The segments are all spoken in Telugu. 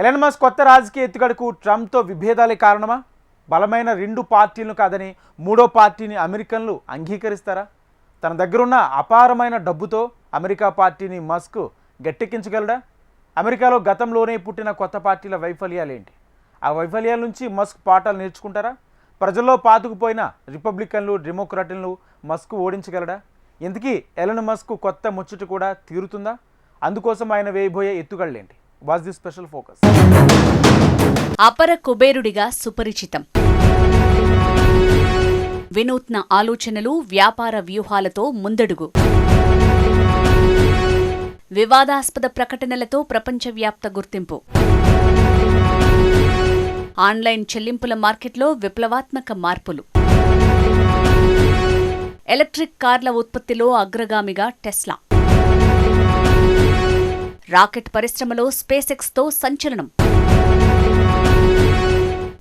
ఎలన్ మస్క్ కొత్త రాజకీయ ఎత్తుగడకు ట్రంప్తో విభేదాలే కారణమా? బలమైన రెండు పార్టీలను కాదని మూడో పార్టీని అమెరికన్లు అంగీకరిస్తారా? తన దగ్గరున్న అపారమైన డబ్బుతో అమెరికా పార్టీని మస్క్ గట్టెక్కించగలడా? అమెరికాలో గతంలోనే పుట్టిన కొత్త పార్టీల వైఫల్యాలేంటి? ఆ వైఫల్యాల నుంచి మస్క్ పాఠాలు నేర్చుకుంటారా? ప్రజల్లో పాతుకుపోయిన రిపబ్లికన్లు డెమోక్రాటిన్లు మస్క్ ఓడించగలడా? ఇంతకీ ఎలన్ మస్క్ కొత్త ముచ్చట కూడా తీరుతుందా? అందుకోసం ఆయన వేయబోయే ఎత్తుగడలేంటి? వాజ్ ది స్పెషల్ ఫోకస్ అపర కుబేరుడిగా సుపరిచితం. వినూత్న ఆలోచనలు వ్యాపార వ్యూహాలతో ముందడుగు. వివాదాస్పద ప్రకటనలతో ప్రపంచవ్యాప్త గుర్తింపు. ఆన్లైన్ చెల్లింపుల మార్కెట్లో విప్లవాత్మక మార్పులు. ఎలక్ట్రిక్ కార్ల ఉత్పత్తిలో అగ్రగామిగా టెస్లా. రాకెట్ పరిశ్రమలో స్పేస్ ఎక్స్తో సంచలనం.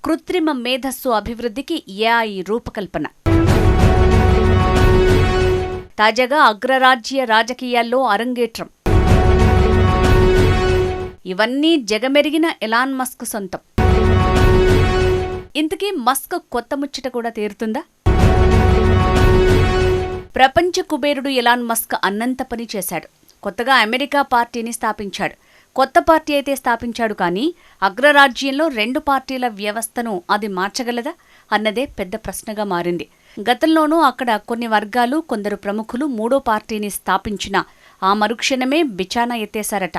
కృత్రిమ మేధస్సు అభివృద్ధికి ఏఐ రూపకల్పన. తాజాగా అగ్రరాజ్య రాజకీయాల్లో అరంగేట్రం. ఇవన్నీ జగమెరిగిన ఎలాన్ మస్క్ సొంతం. ఇంతకీ మస్క్ కొత్త ముచ్చట కూడా తీరుతుందా? ప్రపంచ కుబేరుడు ఎలాన్ మస్క్ అన్నంత పని చేశాడు. కొత్తగా అమెరికా పార్టీని స్థాపించాడు. కొత్త పార్టీ అయితే స్థాపించాడు కానీ అగ్రరాజ్యంలో రెండు పార్టీల వ్యవస్థను అది మార్చగలదా అన్నదే పెద్ద ప్రశ్నగా మారింది. గతంలోనూ అక్కడ కొన్ని వర్గాలు కొందరు ప్రముఖులు మూడో పార్టీని స్థాపించిన ఆ మరుక్షణమే బిచానా ఎత్తేశారట.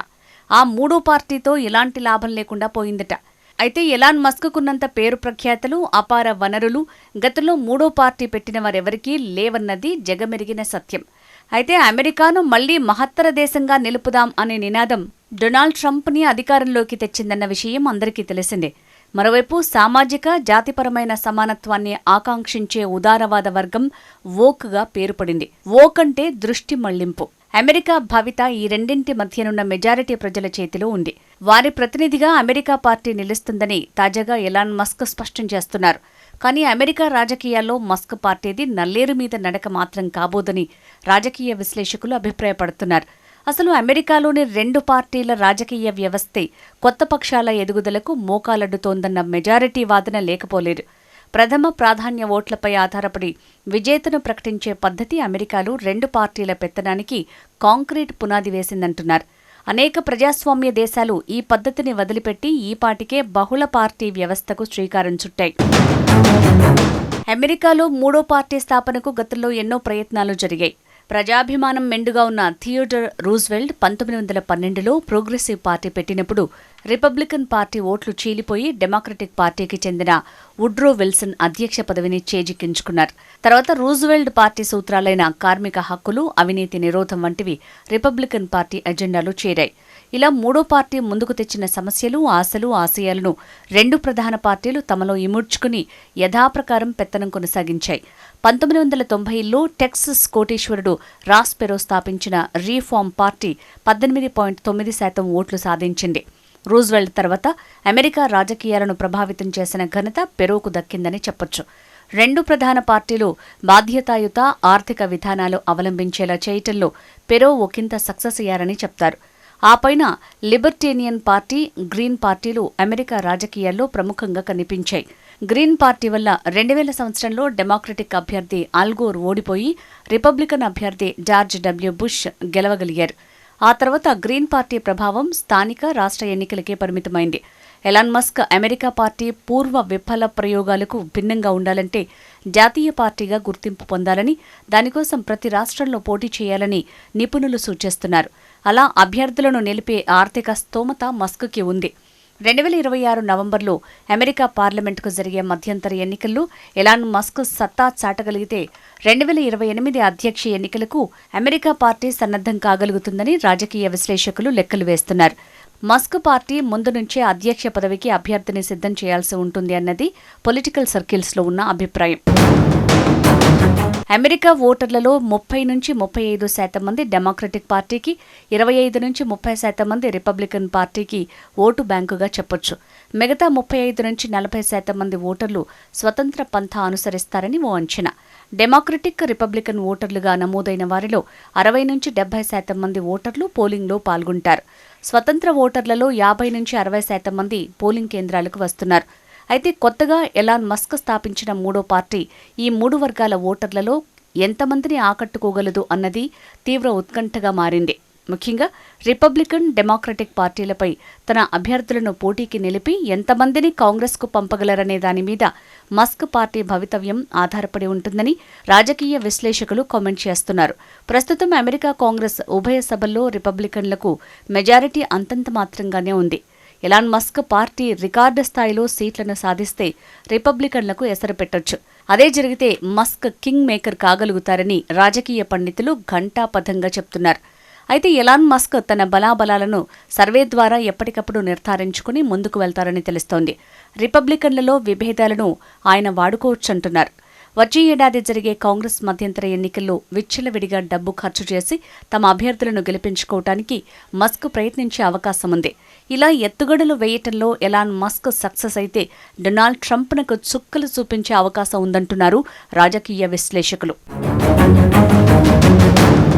ఆ మూడో పార్టీతో ఎలాంటి లాభం లేకుండా పోయిందట. అయితే ఎలాన్ మస్కుకున్నంత పేరు ప్రఖ్యాతలు అపార వనరులు గతంలో మూడో పార్టీ పెట్టిన వారెవరికీ లేవన్నది జగమెరిగిన సత్యం. అయితే అమెరికాను మళ్ళీ మహత్తర దేశంగా నిలుపుదాం అనే నినాదం డొనాల్డ్ ట్రంప్ని అధికారంలోకి తెచ్చిందన్న విషయం అందరికీ తెలిసిందే. మరోవైపు సామాజిక జాతిపరమైన సమానత్వాన్ని ఆకాంక్షించే ఉదారవాద వర్గం వోక్గా పేరుపడింది. వోక్ అంటే దృష్టి మళ్ళింపు. అమెరికా భవిత ఈ రెండింటి మధ్యనున్న మెజారిటీ ప్రజల చేతిలో ఉంది. వారి ప్రతినిధిగా అమెరికా పార్టీ నిలుస్తుందని తాజాగా ఎలాన్ మస్క్ స్పష్టం చేస్తున్నారు. కానీ అమెరికా రాజకీయాల్లో మస్క్ పార్టీది నల్లేరు మీద నడక మాత్రం కాబోదని రాజకీయ విశ్లేషకులు అభిప్రాయపడుతున్నారు. అసలు అమెరికాలోని రెండు పార్టీల రాజకీయ వ్యవస్థే కొత్త పక్షాల ఎదుగుదలకు మోకాలడ్డుతోందన్న మెజారిటీ వాదన లేకపోలేదు. ప్రథమ ప్రాధాన్య ఓట్లపై ఆధారపడి విజేతను ప్రకటించే పద్ధతి అమెరికాలో రెండు పార్టీల పెత్తనానికి కాంక్రీట్ పునాది వేసిందంటున్నారు. అనేక ప్రజాస్వామ్య దేశాలు ఈ పద్ధతిని వదిలిపెట్టి ఈ పాటికే బహుళ పార్టీ వ్యవస్థకు శ్రీకారం చుట్టాయి. అమెరికాలో మూడో పార్టీ స్థాపనకు గతంలో ఎన్నో ప్రయత్నాలు జరిగాయి. ప్రజాభిమానం మెండుగా ఉన్న థియోడర్ రూజ్వెల్ట్ పంతొమ్మిది వందల పన్నెండులో ప్రోగ్రెసివ్ పార్టీ పెట్టినప్పుడు రిపబ్లికన్ పార్టీ ఓట్లు చీలిపోయి డెమోక్రటిక్ పార్టీకి చెందిన వుడ్రో విల్సన్ అధ్యక్ష పదవిని చేజిక్కించుకున్నారు. తర్వాత రూజ్వెల్ట్ పార్టీ సూత్రాలైన కార్మిక హక్కులు అవినీతి నిరోధం వంటివి రిపబ్లికన్ పార్టీ ఎజెండాలో చేరాయి. ఇలా మూడో పార్టీ ముందుకు తెచ్చిన సమస్యలు ఆశలు ఆశయాలను రెండు ప్రధాన పార్టీలు తమలో ఇముడ్చుకుని యథాప్రకారం పెత్తనం కొనసాగించాయి. పంతొమ్మిది వందల తొంభైలో టెక్సస్ కోటీశ్వరుడు రాస్ పెరో స్థాపించిన రీఫార్మ్ పార్టీ పద్దెనిమిది పాయింట్ తొమ్మిది శాతం ఓట్లు సాధించింది. రూజ్వెల్ట్ తర్వాత అమెరికా రాజకీయాలను ప్రభావితం చేసిన ఘనత పెరోకు దక్కిందని చెప్పొచ్చు. రెండు ప్రధాన పార్టీలు బాధ్యతాయుత ఆర్థిక విధానాలు అవలంబించేలా చేయటంలో పెరో ఒకంత సక్సెస్ అయ్యారని చెప్తారు. ఆ పైన లిబర్టేనియన్ పార్టీ గ్రీన్ పార్టీలు అమెరికా రాజకీయాల్లో ప్రముఖంగా కనిపించాయి. గ్రీన్ పార్టీ వల్ల రెండు వేల సంవత్సరంలో డెమోక్రటిక్ అభ్యర్థి ఆల్గోర్ ఓడిపోయి రిపబ్లికన్ అభ్యర్థి జార్జ్ డబ్ల్యూ బుష్ గెలవగలిగారు. ఆ తర్వాత గ్రీన్ పార్టీ ప్రభావం స్థానిక రాష్ట్ర ఎన్నికలకే పరిమితమైంది. ఎలాన్ మస్క్ అమెరికా పార్టీ పూర్వ విఫల ప్రయోగాలకు భిన్నంగా ఉండాలంటే జాతీయ పార్టీగా గుర్తింపు పొందాలని దానికోసం ప్రతి రాష్ట్రంలో పోటీ చేయాలని నిపుణులు సూచిస్తున్నారు. అలా అభ్యర్థులను నిలిపే ఆర్థిక స్తోమత మస్క్కి ఉంది. రెండు వేల ఇరవై ఆరు నవంబర్లో అమెరికా పార్లమెంటుకు జరిగే మధ్యంతర ఎన్నికల్లో ఎలాన్ మస్క్ సత్తా చాటగలిగితే రెండు వేల ఇరవై ఎనిమిది అధ్యక్ష ఎన్నికలకు అమెరికా పార్టీ సన్నద్ధం కాగలుగుతుందని రాజకీయ విశ్లేషకులు లెక్కలు వేస్తున్నారు. మస్క్ పార్టీ ముందు నుంచే అధ్యక్ష పదవికి అభ్యర్థిని సిద్ధం చేయాల్సి ఉంటుంది అన్నది పొలిటికల్ సర్కిల్స్లో ఉన్న అభిప్రాయం. అమెరికా ఓటర్లలో ముప్పై నుంచి ముప్పై ఐదు శాతం మంది డెమోక్రటిక్ పార్టీకి ఇరవై ఐదు నుంచి ముప్పై శాతం మంది రిపబ్లికన్ పార్టీకి ఓటు బ్యాంకుగా చెప్పొచ్చు. మిగతా ముప్పై ఐదు నుంచి నలభై శాతం మంది ఓటర్లు స్వతంత్ర పంథా అనుసరిస్తారని ఓ అంచనా. డెమోక్రటిక్ రిపబ్లికన్ ఓటర్లుగా నమోదైన వారిలో అరవై నుంచి డెబ్బై శాతం మంది ఓటర్లు పోలింగ్లో పాల్గొంటారు. స్వతంత్ర ఓటర్లలో యాభై నుంచి అరవై శాతం మంది పోలింగ్ కేంద్రాలకు వస్తున్నారు. అయితే కొత్తగా ఎలాన్ మస్క్ స్థాపించిన మూడో పార్టీ ఈ మూడు వర్గాల ఓటర్లలో ఎంతమందిని ఆకట్టుకోగలదు అన్నది తీవ్ర ఉత్కంఠగా మారింది. ముఖ్యంగా రిపబ్లికన్ డెమోక్రటిక్ పార్టీలపై తన అభ్యర్థులను పోటీకి నిలిపి ఎంతమందిని కాంగ్రెస్కు పంపగలరనే దాని మీద మస్క్ పార్టీ భవితవ్యం ఆధారపడి ఉంటుందని రాజకీయ విశ్లేషకులు కామెంట్ చేస్తున్నారు. ప్రస్తుతం అమెరికా కాంగ్రెస్ ఉభయ సభల్లో రిపబ్లికన్లకు మెజారిటీ అంతంత మాత్రంగానే ఉంది. ఎలాన్ మస్క్ పార్టీ రికార్డు స్థాయిలో సీట్లను సాధిస్తే రిపబ్లికన్లకు ఎసరు పెట్టొచ్చు. అదే జరిగితే మస్క్ కింగ్ మేకర్ కాగలుగుతారని రాజకీయ పండితులు ఘంటాపథంగా చెప్తున్నారు. అయితే ఎలాన్ మస్క్ తన బలాబలాలను సర్వే ద్వారా ఎప్పటికప్పుడు నిర్ధారించుకుని ముందుకు వెళ్తారని తెలుస్తోంది. రిపబ్లికన్లలో విభేదాలను ఆయన వాడుకోవచ్చంటున్నారు. వచ్చే ఏడాది జరిగే కాంగ్రెస్ మధ్యంతర ఎన్నికల్లో విచ్చలవిడిగా డబ్బు ఖర్చు చేసి తమ అభ్యర్థులను గెలిపించుకోవటానికి మస్క్ ప్రయత్నించే అవకాశం ఉంది. ఇలా ఎత్తుగడలు వేయటంలో ఎలాన్ మస్క్ సక్సెస్ అయితే డొనాల్డ్ ట్రంప్నకు చుక్కలు చూపించే అవకాశం ఉందంటున్నారు రాజకీయ విశ్లేషకులు.